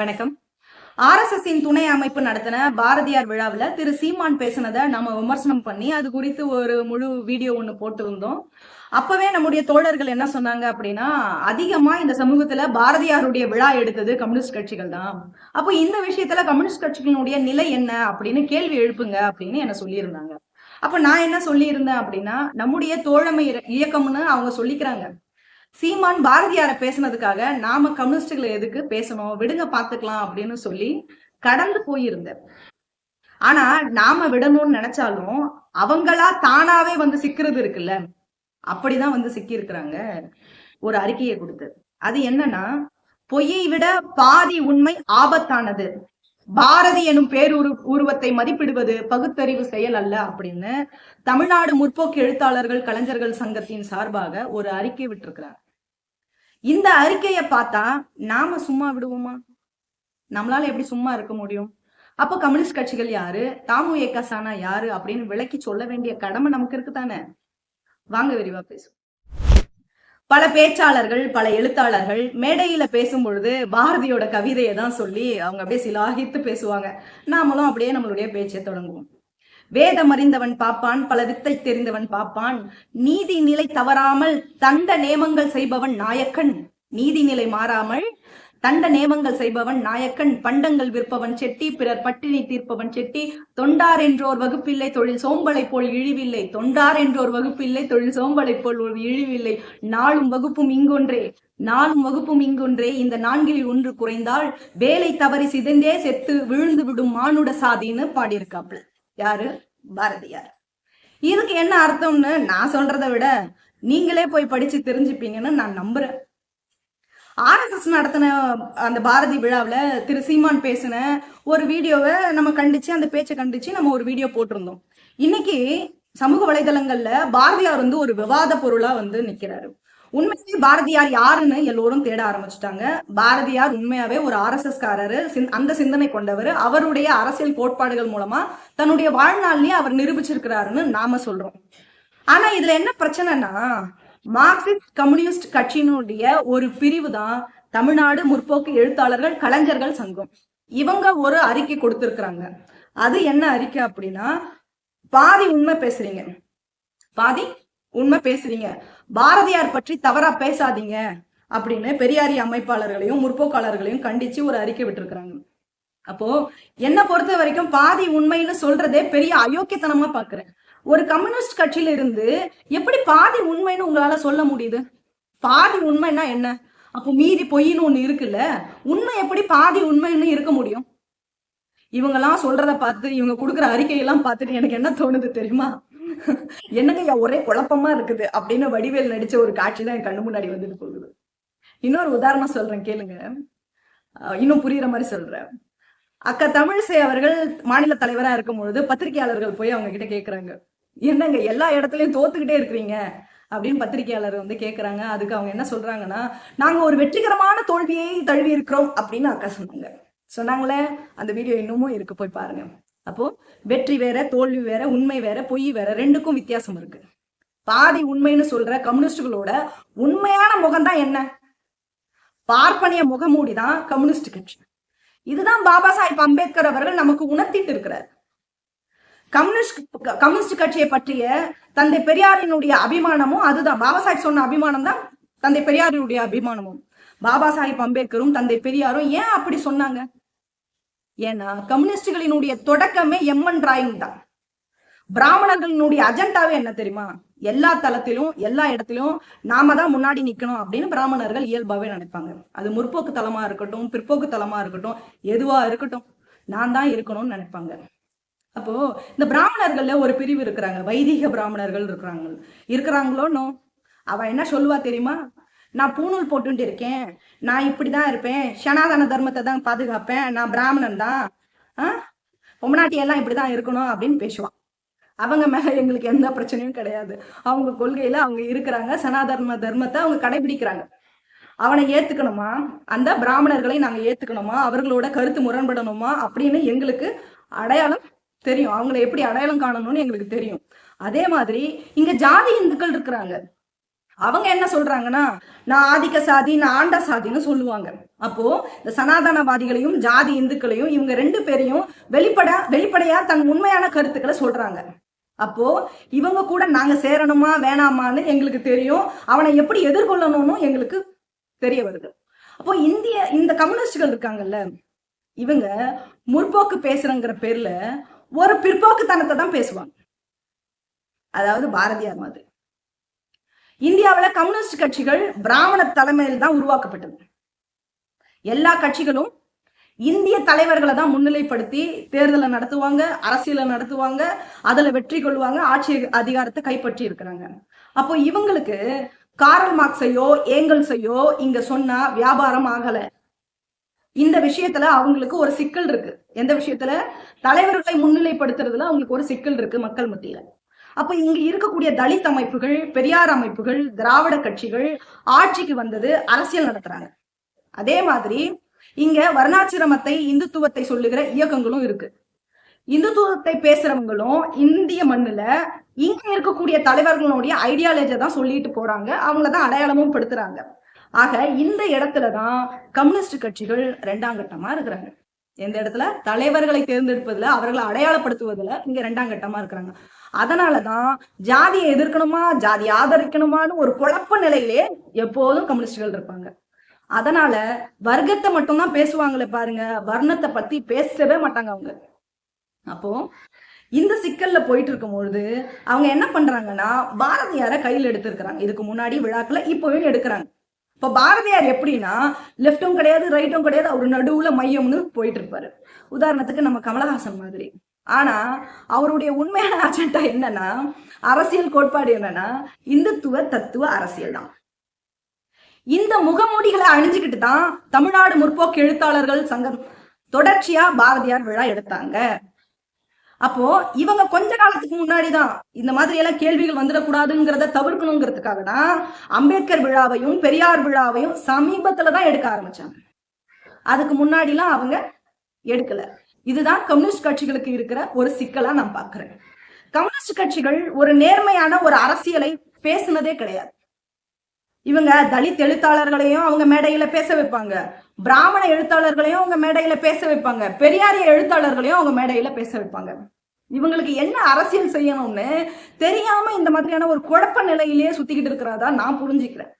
வணக்கம். ஆர்எஸ்எஸ்ஸின் துணை அமைப்பு நடத்தின பாரதியார் விழாவில் திரு சீமான் பேசினதை நம்ம விமர்சனம் பண்ணி அது குறித்து ஒரு முழு வீடியோ ஒன்று போட்டிருந்தோம். அப்பவே நம்முடைய தோழர்கள் என்ன சொன்னாங்க அப்படின்னா அதிகமா இந்த சமூகத்துல பாரதியாருடைய விழா எடுத்தது கம்யூனிஸ்ட் கட்சிகள் தான். அப்போ இந்த விஷயத்துல கம்யூனிஸ்ட் கட்சிகளுடைய நிலை என்ன அப்படின்னு கேள்வி எழுப்புங்க அப்படின்னு என்ன சொல்லியிருந்தாங்க. அப்ப நான் என்ன சொல்லியிருந்தேன் அப்படின்னா நம்முடைய தோழமை இயக்கம்னு அவங்க சொல்லிக்கிறாங்க. சீமான் பாரதியாரை பேசுனதுக்காக நாம கம்யூனிஸ்டுகளை எதுக்கு பேசணும்? விடுங்க பாத்துக்கலாம் அப்படின்னு சொல்லி கடந்து போயிருந்தேன் ஆனா நாம விடணும்னு நினைச்சாலும் அவங்களா தானாவே வந்து சிக்கிறது இருக்குல்ல? அப்படிதான் வந்து சிக்கி இருக்கிறாங்க ஒரு அறிக்கையை கொடுத்து. அது என்னன்னா பொய்யை விட பாதி உண்மை ஆபத்தானது. பாரதி எனும் பேருரு உருவத்தை மதிப்பிடுவது பகுத்தறிவு செயல் அல்ல அப்படின்னு தமிழ்நாடு முற்போக்கு எழுத்தாளர்கள் கலைஞர்கள் சங்கத்தின் சார்பாக ஒரு அறிக்கை விட்டிருக்கிறாங்க. இந்த அறிக்கையை பார்த்தா நாம சும்மா விடுவோமா? நம்மளால எப்படி சும்மா இருக்க முடியும்? அப்போ கம்யூனிஸ்ட் கட்சிகள் யாரு? தாமு ஏகாசானா யாரு? அப்படின்னு விளக்கி சொல்ல வேண்டிய கடமை நமக்கு இருக்கு தானே வாங்க விரிவா பேசுவோம். பல பேச்சாளர்கள் பல எழுத்தாளர்கள் மேடையில பேசும் பொழுது பாரதியோட கவிதையை தான் சொல்லி அவங்க அப்படியே சிலாகித்து பேசுவாங்க. நாமளும் அப்படியே நம்மளுடைய பேச்சை தொடங்குவோம். வேதம் அறிந்தவன் பாப்பான் பல வித்தை தெரிந்தவன் பாப்பான். நீதி நிலை தவறாமல் தந்த நேமங்கள் செய்பவன் நாயக்கன். நீதி நிலை மாறாமல் தண்ட நேமங்கள் செய்பவன் நாயக்கன் பண்டங்கள் விற்பவன் செட்டி பிறர் பட்டினி தீர்ப்பவன் செட்டி தொண்டார் என்றோர் வகுப்பில்லை தொழில் சோம்பலை போல் இழிவில்லை தொண்டார் என்றோர் வகுப்பில்லை தொழில் சோம்பலை போல் ஒரு இழிவில்லை நாளும் வகுப்பும் இங்கொன்றே நாளும் வகுப்பும் இங்கொன்றே இந்த நான்கில் ஒன்று குறைந்தால் வேலை தவறி சிதைந்தே செத்து விழுந்து விடும் மானுட சாதின்னு பாடியிருக்காப்புல. யாரு? பாரதியார். இதுக்கு என்ன அர்த்தம்னு நான் சொல்றதை விட நீங்களே போய் படிச்சு தெரிஞ்சுப்பீங்கன்னு நான் நம்புறேன். ஆர்எஸ்எஸ் நடத்தின அந்த பாரதி விழாவுல திரு சீமான் பேசின ஒரு வீடியோவை நம்ம கண்டிச்சு அந்த பேச்சை கண்டிச்சு நம்ம ஒரு வீடியோ போட்டிருந்தோம். இன்னைக்கு சமூக வலைதளங்கள்ல பாரதியார் வந்து ஒரு விவாத பொருளா வந்து நிக்கிறாரு. உண்மையிலேயே பாரதியார் யாருன்னு எல்லோரும் தேட ஆரம்பிச்சுட்டாங்க. பாரதியார் உண்மையாவே ஒரு ஆர்எஸ்எஸ் காரரு அந்த சிந்தனை கொண்டவர். அவருடைய அரசியல் கோட்பாடுகள் மூலமா தன்னுடைய வாழ்நாள்லயே அவர் நிரூபிச்சிருக்கிறாருன்னு நாம சொல்றோம். ஆனா இதுல என்ன பிரச்சனைனா மார்க்சிஸ்ட் கம்யூனிஸ்ட் கட்சியினுடைய ஒரு பிரிவு தான் தமிழ்நாடு முற்போக்கு எழுத்தாளர்கள் கலைஞர்கள் சங்கம். இவங்க ஒரு அறிக்கை கொடுத்திருக்கிறாங்க. அது என்ன அறிக்கை அப்படின்னா பாதி உண்மை பேசுறீங்க. பாதி உண்மை பேசுறீங்க. பாரதியார் பற்றி தவறா பேசாதீங்க அப்படின்னு பெரியாரி அமைப்பாளர்களையும் முற்போக்காளர்களையும் கண்டிச்சு ஒரு அறிக்கை விட்டுருக்குறாங்க. அப்போ என்ன பொறுத்த வரைக்கும் பாதி உண்மைன்னு சொல்றதே பெரிய அயோக்கியத்தனமா பாக்குறேன். ஒரு கம்யூனிஸ்ட் கட்சியில இருந்து எப்படி பாதி உண்மைன்னு உங்களால சொல்ல முடியுது? பாதி உண்மைன்னா என்ன? அப்போ மீதி பொய்ன்னு ஒண்ணு இருக்குல்ல உண்மை எப்படி பாதி உண்மைன்னு இருக்க முடியும்? இவங்கெல்லாம் சொல்றத பார்த்து இவங்க கொடுக்குற அறிக்கையெல்லாம் பார்த்துட்டு எனக்கு என்ன தோணுது தெரியுமா? என்னங்க ஒரே குழப்பமா இருக்குது அப்படின்னு வடிவேல் நடிச்ச ஒரு காட்சி தான் என் கண்ணு முன்னாடி வந்துட்டு போகுது. இன்னொரு உதாரணம் சொல்றேன் கேளுங்க. அஹ் இன்னும் புரியுற மாதிரி சொல்றேன். அக்கா தமிழிசை அவர்கள் மாநில தலைவரா இருக்கும் பொழுது பத்திரிகையாளர்கள் போய் அவங்க கிட்ட கேக்குறாங்க. என்னங்க எல்லா இடத்துலையும் தோத்துக்கிட்டே இருக்கிறீங்க? அப்படின்னு பத்திரிகையாளர் வந்து கேட்குறாங்க அதுக்கு அவங்க என்ன சொல்கிறாங்கன்னா நாங்கள் ஒரு வெற்றிகரமான தோல்வியை தழுவி இருக்கிறோம் அப்படின்னு அக்கா சொன்னாங்க. சொன்னாங்களே அந்த வீடியோ இன்னமும் இருக்கு போய் பாருங்க. அப்போ வெற்றி வேற தோல்வி வேற உண்மை வேற பொய் வேற ரெண்டுக்கும் வித்தியாசம் இருக்கு. பாதி உண்மைன்னு சொல்ற கம்யூனிஸ்டுகளோட உண்மையான முகம் தான் என்ன? பார்ப்பனிய முகமூடி தான் கம்யூனிஸ்ட் கட்சி. இதுதான் பாபா சாஹிப் அம்பேத்கர் அவர்கள் நமக்கு உணர்த்திட்டு இருக்கிறார். கம்யூனிஸ்ட் கம்யூனிஸ்ட் கட்சியை பற்றிய தந்தை பெரியாரினுடைய அபிமானமும் அதுதான். பாபா சாஹிப் சொன்ன அபிமானம் தான் தந்தை பெரியாரினுடைய அபிமானமும். பாபா சாஹிப் அம்பேத்கரும் தந்தை பெரியாரும் ஏன் அப்படி சொன்னாங்க? ஏன்னா கம்யூனிஸ்டுகளினுடைய தொடக்கமே எம்என் டிராயிங் தான். பிராமணர்களினுடைய அஜெண்டாவே என்ன தெரியுமா? எல்லா தளத்திலும் எல்லா இடத்திலும் நாம தான் முன்னாடி நிக்கணும் அப்படின்னு பிராமணர்கள் இயல்பாவே நினைப்பாங்க. அது முற்போக்கு தளமா இருக்கட்டும் பிற்போக்கு தளமா இருக்கட்டும் எதுவா இருக்கட்டும் நான் தான் இருக்கணும்னு நினைப்பாங்க. அப்போ இந்த பிராமணர்கள்ல ஒரு பிரிவு இருக்கிறாங்க. வைதிக பிராமணர்கள் இருக்கிறாங்க. இருக்கிறாங்களோனோ அவ என்ன சொல்லுவா தெரியுமா? நான் பூணூல் போட்டுட்டு இருக்கேன். நான் இப்படிதான் இருப்பேன். சனாதன தர்மத்தை தான் பாதுகாப்பேன். நான் பிராமணன் தான். ஆஹ் பொம்மநாட்டி எல்லாம் இப்படிதான் இருக்கணும் அப்படின்னு பேசுவான் அவங்க மேல எங்களுக்கு எந்த பிரச்சனையும் கிடையாது. அவங்க கொள்கையில அவங்க இருக்கிறாங்க. சனாதர்ம தர்மத்தை அவங்க கடைபிடிக்கிறாங்க. அவனை ஏத்துக்கணுமா? அந்த பிராமணர்களை நாங்க ஏத்துக்கணுமா? அவர்களோட கருத்து முரண்படணுமா? அப்படின்னு எங்களுக்கு அடையாளம் தெரியும். அவங்கள எப்படி அடையாளம் காணணும்னு எங்களுக்கு தெரியும். அதே மாதிரி இங்க ஜாதி இந்துக்கள் இருக்கிறாங்க. அவங்க என்ன சொல்றாங்கன்னா நான் ஆதிக்க சாதி நான் ஆண்ட சாதின்னு சொல்லுவாங்க. அப்போ இந்த சனாதனவாதிகளையும் ஜாதி இந்துக்களையும் இவங்க ரெண்டு பேரையும் வெளிப்பட வெளிப்படையா தன் உண்மையான கருத்துக்களை சொல்றாங்க. அப்போ இவங்க கூட நாங்க சேரணுமா வேணாமான்னு எங்களுக்கு தெரியும். அவனை எப்படி எதிர்கொள்ளணும்னு எங்களுக்கு தெரிய வருது. அப்போ இந்திய இந்த கம்யூனிஸ்டுகள் இருக்காங்கல்ல இவங்க முற்போக்கு பேசுறங்கிற பேர்ல ஒரு பிற்போக்குத்தனத்தை தான் பேசுவாங்க. அதாவது பாரதியார் மாதிரி. இந்தியாவில் கம்யூனிஸ்ட் கட்சிகள் பிராமண தலைமையில் தான் உருவாக்கப்பட்டது. எல்லா கட்சிகளும் இந்திய தலைவர்களை தான் முன்னிலைப்படுத்தி தேர்தலை நடத்துவாங்க அரசியலை நடத்துவாங்க அதுல வெற்றி கொள்வாங்க ஆட்சி அதிகாரத்தை கைப்பற்றி இருக்கிறாங்க. அப்போ இவங்களுக்கு காரல் மார்க்ஸையோ ஏங்கல்ஸையோ இங்க சொன்னா வியாபாரம் ஆகல. இந்த விஷயத்துல அவங்களுக்கு ஒரு சிக்கல் இருக்கு. எந்த விஷயத்துல? தலைவர்களை முன்னிலைப்படுத்துறதுல அவங்களுக்கு ஒரு சிக்கல் இருக்கு மக்கள் மத்தியில. அப்ப இங்க இருக்கக்கூடிய தலித் அமைப்புகள் பெரியார் அமைப்புகள் திராவிட கட்சிகள் ஆட்சிக்கு வந்தது அரசியல் நடத்துறாங்க. அதே மாதிரி இங்க வர்ணாசிரமத்தை இந்துத்துவத்தை சொல்லுகிற இயக்கங்களும் இருக்கு. இந்துத்துவத்தை பேசுறவங்களும் இந்திய மண்ணுல இங்க இருக்கக்கூடிய தலைவர்களுடைய ஐடியாலஜியை தான் சொல்லிட்டு போறாங்க. அவங்களதான் அடையாளமும் படுத்துறாங்க. ஆக இந்த இடத்துலதான் கம்யூனிஸ்ட் கட்சிகள் ரெண்டாம் கட்டமா இருக்கிறாங்க. எந்த இடத்துல? தலைவர்களை தேர்ந்தெடுப்பதுல அவர்களை அடையாளப்படுத்துவதுல இங்க ரெண்டாம் கட்டமா இருக்கிறாங்க. அதனாலதான் ஜாதியை எதிர்க்கணுமா ஜாதி ஆதரிக்கணுமான்னு ஒரு குழப்ப நிலையிலே எப்போதும் கம்யூனிஸ்டுகள் இருப்பாங்க. அதனால வர்க்கத்தை மட்டும்தான் பேசுவாங்களே பாருங்க வர்ணத்தை பத்தி பேசவே மாட்டாங்க அவங்க. அப்போ இந்த சிக்கல்ல போயிட்டு இருக்கும் பொழுது அவங்க என்ன பண்றாங்கன்னா பாரதியார கையில் எடுத்திருக்கிறாங்க. இதுக்கு முன்னாடி விழாக்களை இப்பவே எடுக்கிறாங்க. இப்போ பாரதியார் எப்படின்னா லெஃப்டும் கிடையாது ரைட்டும் கிடையாது அவர் நடுவுல மையம்னு போயிட்டு இருப்பாரு. உதாரணத்துக்கு நம்ம கமலஹாசன் மாதிரி. ஆனா அவருடைய உண்மையான அஜெண்டா என்னன்னா அரசியல் கோட்பாடு என்னன்னா இந்துத்துவ தத்துவ அரசியல் தான். இந்த முகமூடிகளை அணிஞ்சுக்கிட்டு தான் தமிழ்நாடு முற்போக்கு எழுத்தாளர்கள் சங்கம் தொடர்ச்சியா பாரதியார் விழா எடுத்தாங்க. அப்போ இவங்க கொஞ்ச காலத்துக்கு முன்னாடி தான் இந்த மாதிரி எல்லாம் கேள்விகள் வந்துடக்கூடாதுங்கிறத தவிர்க்கணுங்கிறதுக்காக தான் அம்பேத்கர் விழாவையும் பெரியார் விழாவையும் சமீபத்துல தான் எடுக்க ஆரம்பிச்சாங்க. அதுக்கு முன்னாடிலாம் அவங்க எடுக்கல. இதுதான் கம்யூனிஸ்ட் கட்சிகளுக்கு இருக்கிற ஒரு சிக்கலா நான் பாக்குறேன் கம்யூனிஸ்ட் கட்சிகள் ஒரு நேர்மையான ஒரு அரசியலை பேசுனதே கிடையாது. இவங்க தலித் எழுத்தாளர்களையும் அவங்க மேடையில பேச வைப்பாங்க. பிராமண எழுத்தாளர்களையும் அவங்க மேடையில பேச வைப்பாங்க. பெரியாரிய எழுத்தாளர்களையும் அவங்க மேடையில பேச வைப்பாங்க. இவங்களுக்கு என்ன அரசியல் செய்யணும்னு தெரியாம இந்த மாதிரியான ஒரு குழப்ப நிலையிலேயே சுத்திக்கிட்டு இருக்கிறதா நான் புரிஞ்சுக்கிறேன்.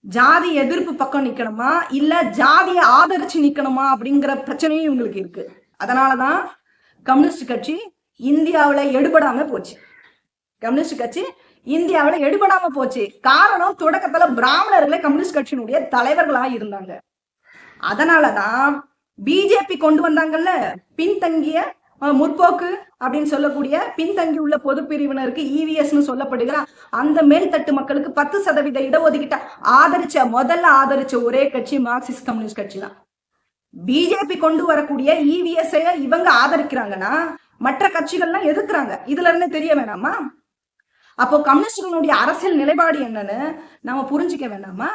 ஜாதி எதிர்ப்பு பக்கம் நிக்கணுமா? இல்ல ஜாதியை ஆதரிச்சு நிக்கணுமா அப்படிங்கிற பிரச்சனையும் இவங்களுக்கு இருக்கு. அதனாலதான் கம்யூனிஸ்ட் கட்சி இந்தியாவுல எடுபடாம போச்சு. கம்யூனிஸ்ட் கட்சி இந்தியாவில எடுபடாம போச்சு. காரணம் தொடக்கத்துல பிராமணர்களே கம்யூனிஸ்ட் கட்சியினுடைய தலைவர்களா இருந்தாங்க. அதனாலதான் பிஜேபி கொண்டு வந்தாங்கல்ல பின்தங்கிய முற்போக்கு அப்படின்னு சொல்லக்கூடிய பின்தங்கி உள்ள பொது பிரிவினருக்கு இவிஎஸ்னு சொல்லப்படுகிற. அந்த மேல்தட்டு மக்களுக்கு பத்து சதவீத இடஒதுக்கீட்ட ஆதரிச்ச முதல்ல ஆதரிச்ச ஒரே கட்சி மார்க்சிஸ்ட் கம்யூனிஸ்ட் கட்சி தான் பிஜேபி கொண்டு வரக்கூடிய இவிஎஸ் இவங்க ஆதரிக்கிறாங்கன்னா மற்ற கட்சிகள்லாம் எதிர்க்கிறாங்க இதுல இருந்து தெரிய வேணாமா? அப்போ கம்யூனிஸ்டுகளுடைய அரசியல் நிலைப்பாடு என்னன்னு நாம புரிஞ்சுக்க வேண்டாமா?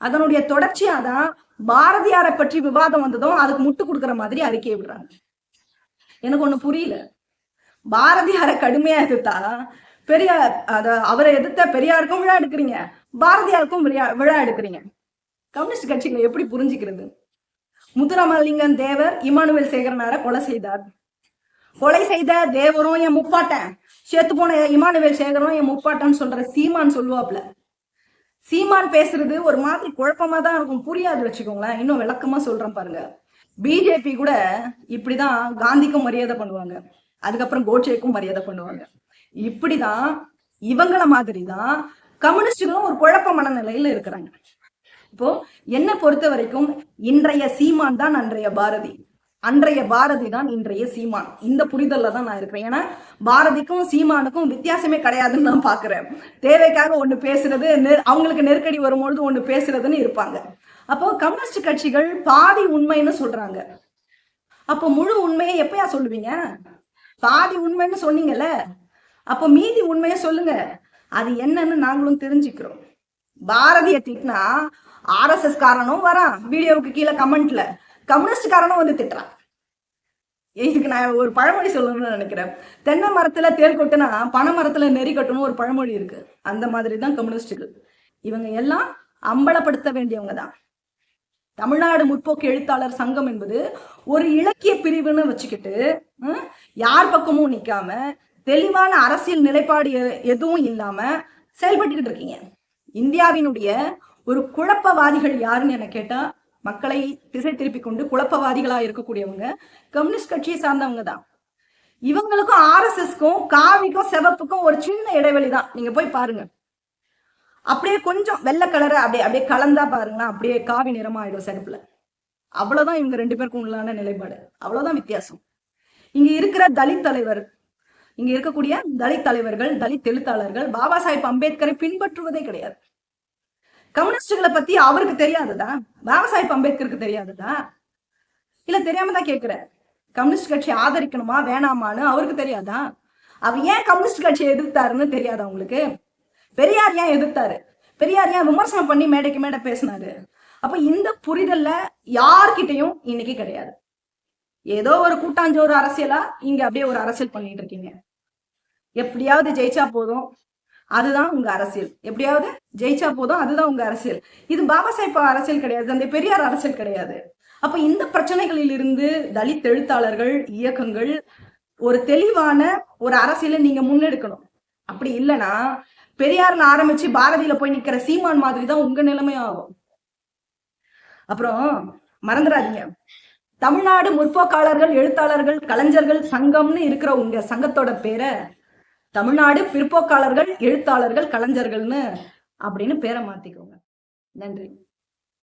அதனுடைய தொடர்ச்சியா தான் பாரதியாரை பற்றி விவாதம் வந்ததும் அதுக்கு முட்டு கொடுக்குற மாதிரி அறிக்கை விடுறாங்க. எனக்கு ஒண்ணு புரியல. பாரதியாரை கடுமையா எதிர்த்தா? பெரியார் அத அவரை எதிர்த்த பெரியாருக்கும் விழா எடுக்கிறீங்க. பாரதியாருக்கும் விழா விழா எடுக்கிறீங்க. கம்யூனிஸ்ட் கட்சிகளை எப்படி புரிஞ்சுக்கிறது? முத்துராமலிங்கம் தேவர் இமானுவேல் சேகரனார கொலை செய்தார். கொலை செய்த தேவரும் என் முப்பாட்டன். செத்து போன இமானுவேல் சேகரும் என் முப்பாட்டன்னு சொல்ற சீமான் சொல்லுவாப்ல. சீமான் பேசுறது ஒரு மாதிரி குழப்பமா தான் இருக்கும். புரியாது வச்சுக்கோங்களேன். இன்னும் விளக்கமா சொல்றேன் பாருங்க. பிஜேபி கூட இப்படிதான் காந்திக்கும் மரியாதை பண்ணுவாங்க. அதுக்கப்புறம் கோட்சேக்கும் மரியாதை பண்ணுவாங்க. இப்படிதான் இவங்கள மாதிரி தான் கம்யூனிஸ்டுகளும் ஒரு குழப்ப மனநிலையில இருக்கிறாங்க. இப்போ என்ன பொறுத்த வரைக்கும் இன்றைய சீமான் தான் அன்றைய பாரதி. அன்றைய பாரதி தான் இன்றைய சீமான். இந்த புரிதல்ல தான் நான் இருக்கிறேன். ஏன்னா பாரதிக்கும் சீமானுக்கும் வித்தியாசமே கிடையாதுன்னு நான் பாக்குறேன். தேவைக்காக ஒண்ணு பேசுறது அவங்களுக்கு நெருக்கடி வரும்பொழுது ஒண்ணு பேசுறதுன்னு இருப்பாங்க. அப்போ கம்யூனிஸ்ட் கட்சிகள் பாதி உண்மைன்னு சொல்றாங்க. அப்போ முழு உண்மையை எப்பயா சொல்லுவீங்க? பாதி உண்மைன்னு சொன்னீங்கல்ல? அப்போ மீதி உண்மையை சொல்லுங்க. அது என்னன்னு நாங்களும் தெரிஞ்சுக்கிறோம். பாரதிய திட்டினா ஆர்எஸ்எஸ் காரனும் வரான். வீடியோவுக்கு கீழே கமெண்ட்ல. கம்யூனிஸ்ட் காரனும் வந்து திட்டுறான். இதுக்கு நான் ஒரு பழமொழி சொல்லணும்னு நினைக்கிறேன். தென்னை மரத்துல தேர் கொட்டுனா பனை மரத்துல நெறி கட்டணும் ஒரு பழமொழி இருக்கு. அந்த மாதிரி தான் கம்யூனிஸ்டுகள். இவங்க எல்லாம் அம்பலப்படுத்த வேண்டியவங்க தான் தமிழ்நாடு முற்போக்கு எழுத்தாளர் சங்கம் என்பது ஒரு இலக்கிய பிரிவுன்னு வச்சுக்கிட்டு யார் பக்கமும் நிக்காம தெளிவான அரசியல் நிலைப்பாடு எதுவும் இல்லாம செயல்பட்டுக்கிட்டு இருக்கீங்க. இந்தியாவினுடைய ஒரு குழப்பவாதிகள் யாருன்னு என்ன கேட்டா மக்களை திசை திருப்பி கொண்டு குழப்பவாதிகளா இருக்கக்கூடியவங்க கம்யூனிஸ்ட் கட்சியை சார்ந்தவங்க தான். இவங்களுக்கும் ஆர்எஸ்எஸ்க்கும் காவிக்கும் சிவப்புக்கும் ஒரு சின்ன இடைவெளி தான் நீங்க போய் பாருங்க. அப்படியே கொஞ்சம் வெள்ளை கலரை அப்படியே அப்படியே கலந்தா பாருங்களா அப்படியே காவி நிறமா ஆயிடும் செருப்புல. அவ்வளவுதான் இவங்க ரெண்டு பேருக்கும் உள்ளான நிலைப்பாடு. அவ்வளவுதான் வித்தியாசம். இங்க இருக்கிற தலித் தலைவர் இங்க இருக்கக்கூடிய தலித் தலைவர்கள் தலித் எழுத்தாளர்கள் பாபா சாஹிப் அம்பேத்கரை பின்பற்றுவதே கிடையாது. கம்யூனிஸ்டுகளை பத்தி அவருக்கு தெரியாததா? பாபா சாஹிப் அம்பேத்கருக்கு தெரியாததா? இல்ல தெரியாம தான் கேக்குறேன் கம்யூனிஸ்ட் கட்சி ஆதரிக்கணுமா வேணாமான்னு அவருக்கு தெரியாதா? அவர் ஏன் கம்யூனிஸ்ட் கட்சியை எதிர்த்தாருன்னு தெரியாதா உங்களுக்கு? பெரியார் ஏன் எதிர்த்தாரு? பெரியார் ஏன் விமர்சனம் பண்ணி மேடைக்கு மேடை பேசினாரு? அப்ப இந்த புரிதல்ல யார்கிட்டயும் இன்னைக்கு கிடையாது. ஏதோ ஒரு கூட்டாஞ்சோறு அரசியலா இங்க அப்படியே ஒரு அரசியல் பண்ணிட்டு இருக்கீங்க. எப்படியாவது ஜெயிச்சா போதும் அதுதான் உங்க அரசியல். எப்படியாவது ஜெயிச்சா போதும் அதுதான் உங்க அரசியல். இது பாபா சாஹிப் அரசியல் கிடையாது அந்த பெரியார் அரசியல் கிடையாது. அப்ப இந்த பிரச்சனைகளில் இருந்து தலித் எழுத்தாளர்கள் இயக்கங்கள் ஒரு தெளிவான ஒரு அரசியலை நீங்க முன்னெடுக்கணும். அப்படி இல்லைன்னா பெரியார்ல ஆரம்பிச்சு பாரதியில போய் நிக்கிற சீமான் மாதிரி தான் உங்க நிலைமை ஆகும். அப்புறம் மறந்துடாதீங்க. தமிழ்நாடு முற்போக்காளர்கள் எழுத்தாளர்கள் கலைஞர்கள் சங்கம்னு இருக்கிற உங்க சங்கத்தோட பேரை தமிழ்நாடு பிற்போக்காளர்கள் எழுத்தாளர்கள் கலைஞர்கள்னு அப்படின்னு பேரை மாத்திக்கோங்க. நன்றி.